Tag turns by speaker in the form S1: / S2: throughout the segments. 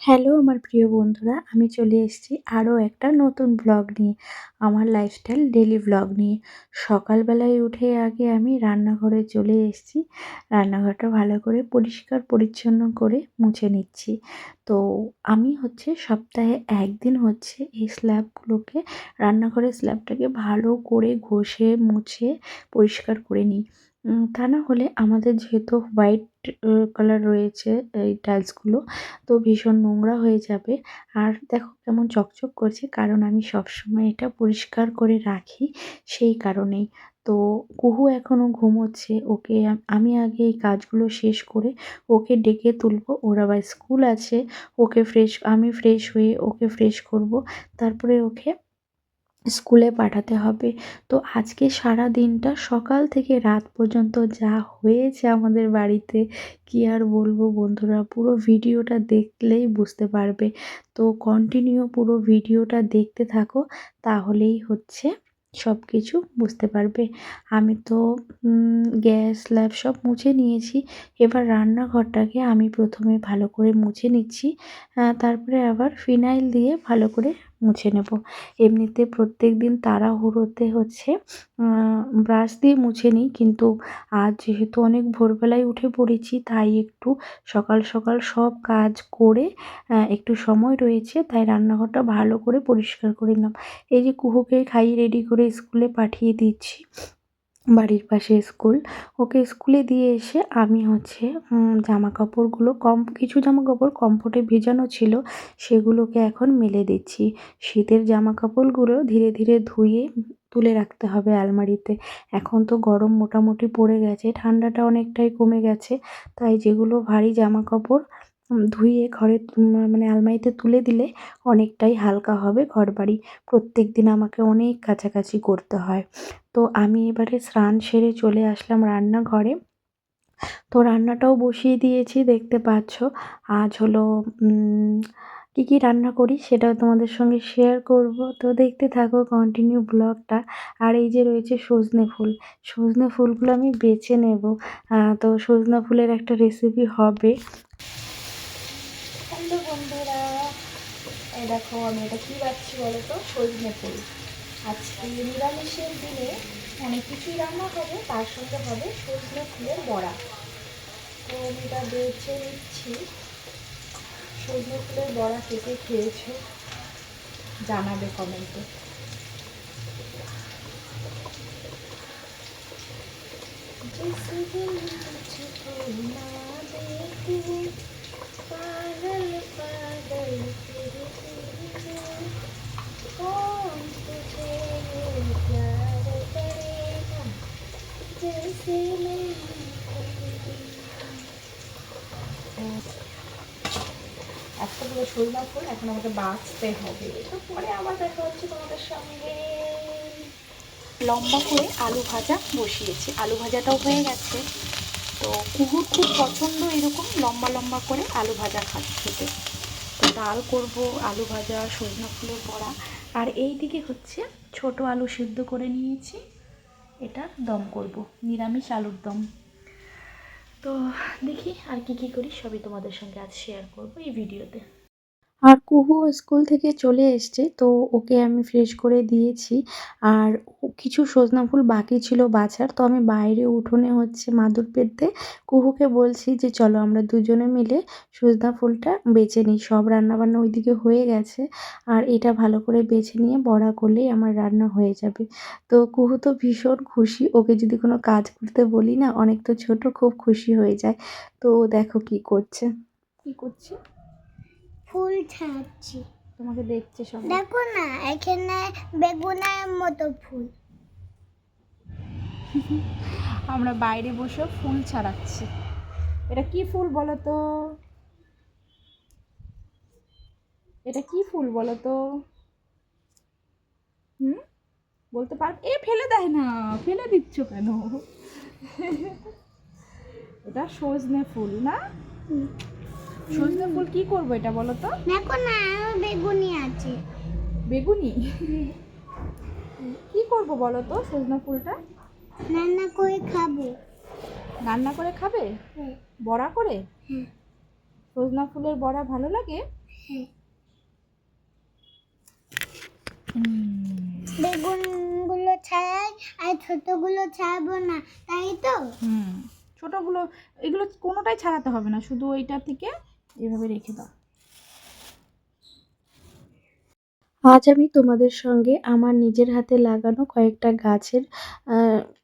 S1: Hello আমার প্রিয় বন্ধুরা, আমি চলে এসেছি আরও একটা নতুন ব্লগ নিয়ে, আমার লাইফস্টাইল ডেলি ব্লগ নিয়ে। সকালবেলায় উঠে আগে আমি রান্নাঘরে চলে এসেছি, রান্নাঘরটা ভালো করে পরিষ্কার পরিচ্ছন্ন করে মুছে নিচ্ছি। তো আমি হচ্ছে সপ্তাহে একদিন হচ্ছে এই স্ল্যাবগুলোকে রান্নাঘরের স্ল্যাবটাকে ভালো করে ঘষে, মুছে, পরিষ্কার করে নিই। তা না হলে আমাদের যেহেতু হোয়াইট কালার রয়েছে এই টাইলসগুলো তো ভীষণ নোংরা হয়ে যাবে। আর দেখো কেমন চকচক করছে, কারণ আমি সবসময় এটা পরিষ্কার করে রাখি সেই কারণেই। তো কুহু এখনও ঘুমোচ্ছে, ওকে আমি আগে এই কাজগুলো শেষ করে ওকে ডেকে তুলবো। ওর আবার স্কুল আছে, ওকে ফ্রেশ আমি ফ্রেশ হয়ে ওকে ফ্রেশ করব। তারপরে ওকে স্কুলে পাঠাতে হবে। তো আজকে সারা দিনটা সকাল থেকে রাত পর্যন্ত যা হয়েছে আমাদের বাড়িতে, কি আর বলব বন্ধুরা, পুরো ভিডিওটা দেখলেই বুঝতে পারবে। তো কন্টিনিউ পুরো ভিডিওটা দেখতে থাকো, তাহলেই হচ্ছে সব কিছু বুঝতে পারবে। আমি তো গ্যাস স্ল্যাব সব মুছে নিয়েছি। এবার রান্নাঘরটাকে আমি প্রথমে ভালো করে মুছে নিচ্ছি। তারপরে আবার ফিনাইল দিয়ে ভালো করে মুছে নেব। এমনিতে প্রত্যেক দিন তাড়াহুড়োতে হচ্ছে ব্রাশ দিয়ে মুছে নিই। কিন্তু আজ যেহেতু অনেক ভোরবেলায় উঠে পড়েছি, তাই একটু সকাল সকাল সব কাজ করে একটু সময় রয়েছে, তাই রান্নাঘরটা ভালো করে পরিষ্কার করে নিলাম। এই যে কুহুকে খাইয়ে রেডি করে স্কুলে পাঠিয়ে দিচ্ছি। বাড়ির পাশে স্কুল। ওকে স্কুলে দিয়ে এসে আমি হচ্ছে জামা কাপড়গুলো কম, কিছু জামা কাপড় কমফোর্টে ভেজানো ছিল, সেগুলোকে এখন মেলে দিচ্ছি। শীতের জামা কাপড়গুলো ধীরে ধীরে ধুয়ে তুলে রাখতে হবে আলমারিতে। এখন তো গরম মোটামুটি পড়ে গেছে, ঠান্ডাটা অনেকটাই কমে গেছে, তাই যেগুলো ভারী জামা কাপড় ধুয়ে ঘরে মানে আলমারিতে তুলে দিলে অনেকটাই হালকা হবে ঘরবাড়ি। প্রত্যেক দিন আমাকে অনেক কাছাকাছি করতে হয়। তো আমি এবারে স্নান সেরে চলে আসলাম রান্নাঘরে। তো রান্নাটাও বসিয়ে দিয়েছি, দেখতে পাচ্ছ। আজ হলো কী কী রান্না করি সেটাও তোমাদের সঙ্গে শেয়ার করব। তো দেখতে থাকো কন্টিনিউ ব্লগটা আর এই যে রয়েছে সজনে ফুল। সজনে ফুলগুলো আমি বেছে নেব। তো সজনে ফুলের একটা রেসিপি হবে হ্যালো বন্ধুরা এই দেখো আমি এটা কী পাচ্ছি বলো তো সজনে ফুল আজকে নিরামিষের দিনে অনেক কিছুই রান্না হবে তার সঙ্গে হবে সজনে ফুলের বড়া তো আমি এটা বেছে নিচ্ছি সজনে ফুলের বড়া কে কে খেয়েছো জানাবে কমেন্টে जिस दिन तुझको ना देखूं একটা পুরো শরীর ফুল এখন আমাকে বাঁচতে হবে তো পরে আবার দেখা হচ্ছে তোমাদের সঙ্গে লম্বা করে আলু ভাজা বসিয়েছি। আলু ভাজাটাও হয়ে গেছে। তো কুহুর খুব পছন্দ এরকম লম্বা লম্বা করে আলু ভাজা খা খেতে। তো ডাল করব, আলু ভাজা, সজনা ফুলের বড়া। আর এই দিকে হচ্ছে ছোট আলু সিদ্ধ করে নিয়েছি। এটা দম করব, নিরামিষ আলুর দম। তো দেখি আর কি কি করি, সবই তোমাদের সঙ্গে আজ শেয়ার করব এই ভিডিওতে আর কুহু স্কুল থেকে চলে এসছে, তো ওকে আমি ফ্রেশ করে দিয়েছি। আর কিছু সজনা ফুল বাকি ছিল বাছার, তো আমি বাইরে উঠোনে হচ্ছে মাদুর পেতে কুহুকে বলছি যে, চলো আমরা দুজনে মিলে সজনা ফুলটা বেছে নিই। সব রান্নাবান্না ওইদিকে হয়ে গেছে, আর এটা ভালো করে বেছে নিয়ে বড়া করলেই আমার রান্না হয়ে যাবে। তো কুহু তো ভীষণ খুশি, ওকে যদি কোনো কাজ করতে বলি না, অনেক তো ছোট, খুব খুশি হয়ে যায়। তো দেখো কি করছে। কি করছে?
S2: ফুল ছাড়ছি।
S1: তোমাকে দেখছে সব।
S2: দেখো না এখানে বেগুনের মতো ফুল।
S1: আমরা বাইরে বসে ফুল ছাড়াচ্ছি। এটা কি ফুল বলো তো এটা কি ফুল বলো তো হুম? বলতে পার এ ফেলে দেয় না ফেলে দিচ্ছ কেন? এটা সজনে ফুল না? সজনে ফুল কি করব এটা বলো তো?
S2: দেখো না বেগুনি আছে।
S1: বেগুনি? কি করব বলো তো সজনে ফুলটা?
S2: রান্না করে খাব।
S1: রান্না করে খাবে?
S2: হ্যাঁ।
S1: বড়া করে?
S2: হ্যাঁ।
S1: সজনা ফুলের বড়া ভালো লাগে?
S2: হ্যাঁ। বেগুনগুলো ছাড়াই আর ছোটগুলো ছাড়বো না তাই তো?
S1: হুম। ছোটোগুলো এগুলো কোনোটাই ছাড়াতে হবে না শুধু ওইটা থেকে এভাবে রেখে দাও। আজ আমি তোমাদের সঙ্গে আমার নিজের হাতে লাগানো কয়েকটা গাছের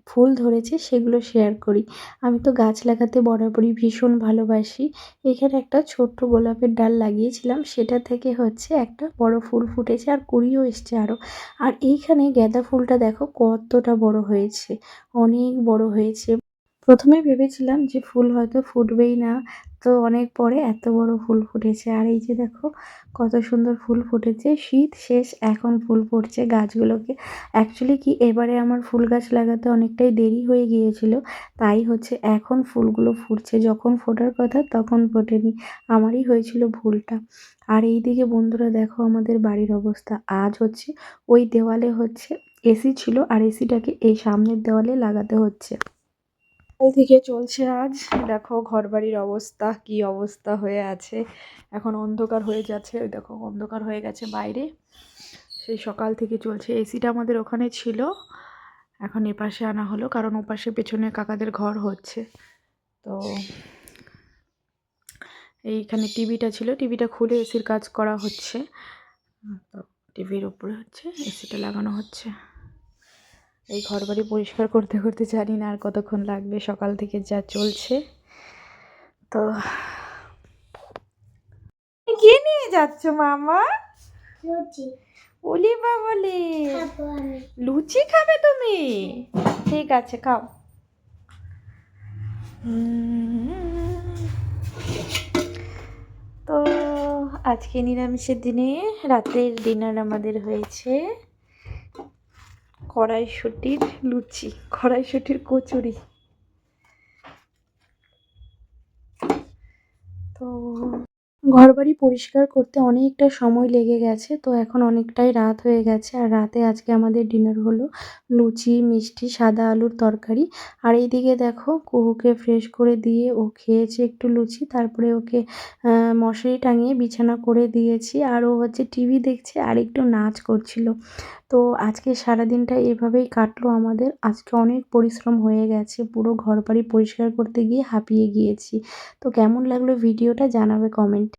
S1: ফুল ধরেছে, সেগুলো শেয়ার করি। আমি তো গাছ লাগাতে বরাবরই ভীষণ ভালোবাসি। এখানে একটা ছোট্ট গোলাপের ডাল লাগিয়েছিলাম, সেটা থেকে হচ্ছে একটা বড় ফুল ফুটেছে আর কুড়িও এসছে আরও আর এইখানে গাঁদা ফুলটা দেখো কতটা বড় হয়েছে, অনেক বড় হয়েছে। প্রথমে ভেবেছিলাম যে ফুল হয়তো ফুটবেই না। তো অনেক পরে এত বড় ফুল ফুটেছে। আর এই যে দেখো, কত সুন্দর ফুল ফুটেছে। শীত শেষ, এখন ফুল ফুটছে গাছগুলোকে। অ্যাকচুয়ালি কি, এবারে আমার ফুল গাছ লাগাতে অনেকটাই দেরি হয়ে গিয়েছিল। তাই হচ্ছে এখন ফুলগুলো ফুটছে। যখন ফোটার কথা তখন ফোটেনি। আমারই হয়েছিল ভুলটা। আর এই দিকে বন্ধুরা দেখো আমাদের বাড়ির অবস্থা। আজ হচ্ছে ওই দেওয়ালে হচ্ছে এসি ছিল। আর এসিটাকে এই সামনের দেওয়ালে লাগাতে হচ্ছে। সকাল থেকে চলছে আজ। দেখো, ঘরবাড়ির অবস্থা, কি অবস্থা হয়ে আছে। এখন অন্ধকার হয়ে যাচ্ছে। ওই দেখো, অন্ধকার হয়ে গেছে বাইরে। সেই সকাল থেকে চলছে। এসিটা আমাদের ওখানে ছিল। এখন এপাশে আনা হলো, কারণ ওপাশে পেছনে কাকাদের ঘর হচ্ছে। তো এইখানে টিভিটা ছিল। টিভিটা খুলে এসির কাজ করা হচ্ছে। তো টিভির উপরে হচ্ছে, এসিটা লাগানো হচ্ছে। এই ঘরবাড়ি পরিষ্কার করতে করতে জানি না আর কতক্ষণ লাগবে। সকাল থেকে যা চলছে। তো কে নিয়ে যাচ্ছ মামা? ওলি বাবলে লুচি খাবে তুমি? ঠিক আছে খাও। তো আজকে নিরামিষের দিনে রাতের ডিনার আমাদের হয়েছে। কড়াইশুটির লুচি কড়াইশুটির কচুরি। তো ঘরবাড়ি পরিষ্কার করতে অনেকটা সময় লেগে গেছে, তো এখন অনেকটাই রাত হয়ে গেছে। আর রাতে আজকে আমাদের ডিনার হলো লুচি, মিষ্টি, সাদা আলুর তরকারি। আর এইদিকে দেখো কুহুকে ফ্রেশ করে দিয়ে ও খেয়েছে একটু লুচি, তারপরে ওকে মশারি টাঙিয়ে বিছানা করে দিয়েছি। আর ও হচ্ছে টিভি দেখছে আর একটু নাচ করছিল। তো আজকে সারাদিনটা এভাবেই কাটলো আমাদের। আজকে অনেক পরিশ্রম হয়ে গেছে, পুরো ঘরবাড়ি পরিষ্কার করতে গিয়ে হাঁপিয়ে গিয়েছি। তো কেমন লাগল ভিডিওটা জানাবে কমেন্ট